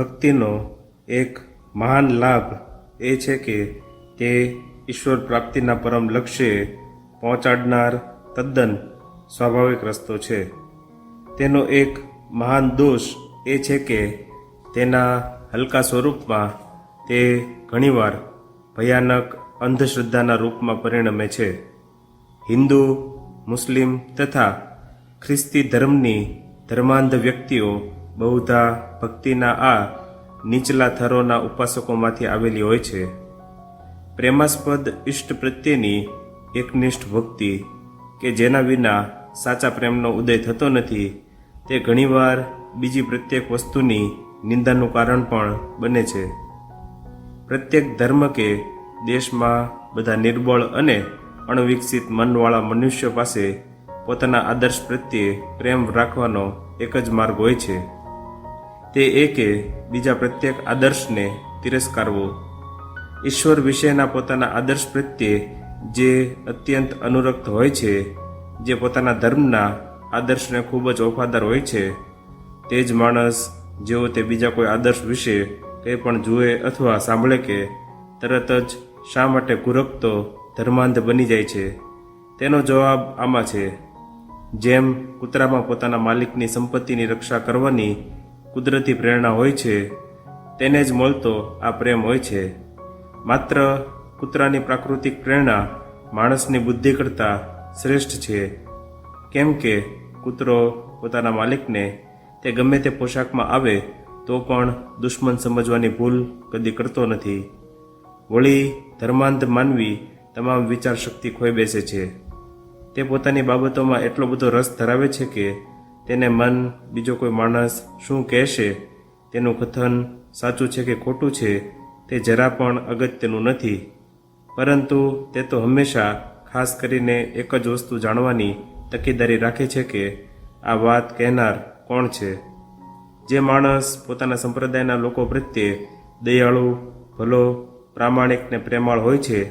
ભક્તિનો એક મહાન લાભ એ છે કે તે ઈશ્વર પ્રાપ્તિના પરમ લક્ષ્યે પહોંચાડનાર તદ્દન સ્વાભાવિક રસ્તો છે. તેનો એક મહાન દોષ એ છે કે તેના હલકા સ્વરૂપમાં તે ઘણીવાર ભયાનક અંધશ્રદ્ધાના રૂપમાં પરિણમે છે. હિન્દુ, મુસ્લિમ તથા ખ્રિસ્તી ધર્મની ધર્માંધ વ્યક્તિઓ બહુધા ભક્તિના આ નીચલા થરોના ઉપાસકોમાંથી આવેલી હોય છે. પ્રેમાસ્પદ ઇષ્ટ પ્રત્યેની એકનિષ્ઠ ભક્તિ કે જેના વિના સાચા પ્રેમનો ઉદય થતો નથી, તે ઘણીવાર બીજી પ્રત્યેક વસ્તુની નિંદાનું કારણ પણ બને છે. પ્રત્યેક ધર્મ કે દેશમાં બધા નિર્બળ અને અણવિકસિત મનવાળા મનુષ્ય પાસે પોતાના આદર્શ પ્રત્યે પ્રેમ રાખવાનો એક જ માર્ગ હોય છે. તે એ કે બીજા પ્રત્યેક આદર્શને તિરસ્કારવો. ઈશ્વર વિશેના પોતાના આદર્શ પ્રત્યે જે અત્યંત અનુરક્ત હોય છે, જે પોતાના ધર્મના આદર્શને ખૂબ જ વફાદાર હોય છે, તે જ માણસ જેઓ તે બીજા કોઈ આદર્શ વિશે કંઈ પણ જુએ અથવા સાંભળે કે તરત જ શા માટે ગુરકતો ધર્માંધ બની જાય છે? તેનો જવાબ આમાં છે. જેમ કૂતરામાં પોતાના માલિકની સંપત્તિની રક્ષા કરવાની કુદરતી પ્રેરણા હોય છે, તેને જ મળતો આ પ્રેમ હોય છે. માત્ર કૂતરાની પ્રાકૃતિક પ્રેરણા માણસની બુદ્ધિ કરતાં શ્રેષ્ઠ છે. કેમ કે કૂતરો પોતાના માલિકને તે ગમે તે પોશાકમાં આવે, તો પણ દુશ્મન સમજવાની ભૂલ કદી કરતો નથી. વળી ધર્માંધ માનવી તમામ વિચાર શક્તિ ખોઈ બેસે છે. તે પોતાની બાબતોમાં એટલો બધો રસ ધરાવે છે કે તેને મન, બીજો કોઈ માણસ શું કહેશે? તેનું કથન સાચું છે કે ખોટું છે? તે જરા પણ અગત્યનું નથી. પરંતુ તે તો હંમેશા ખાસ કરીને એક જ વસ્તુ જાણવાની તકેદારી રાખે છે કે આ વાત કહેનાર કોણ છે? જે માણસ પોતાના સંપ્રદાયના લોકો પ્રત્યે દયાળુ, ભલો, પ્રામાણિક ને પ્રેમાળ હોય છે,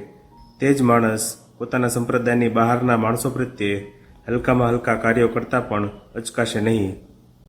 તે જ માણસ પોતાના સંપ્રદાયની બહારના માણસો પ્રત્યે હલકામાં હલકા કાર્યો કરતા પણ અચકાશે નહીં.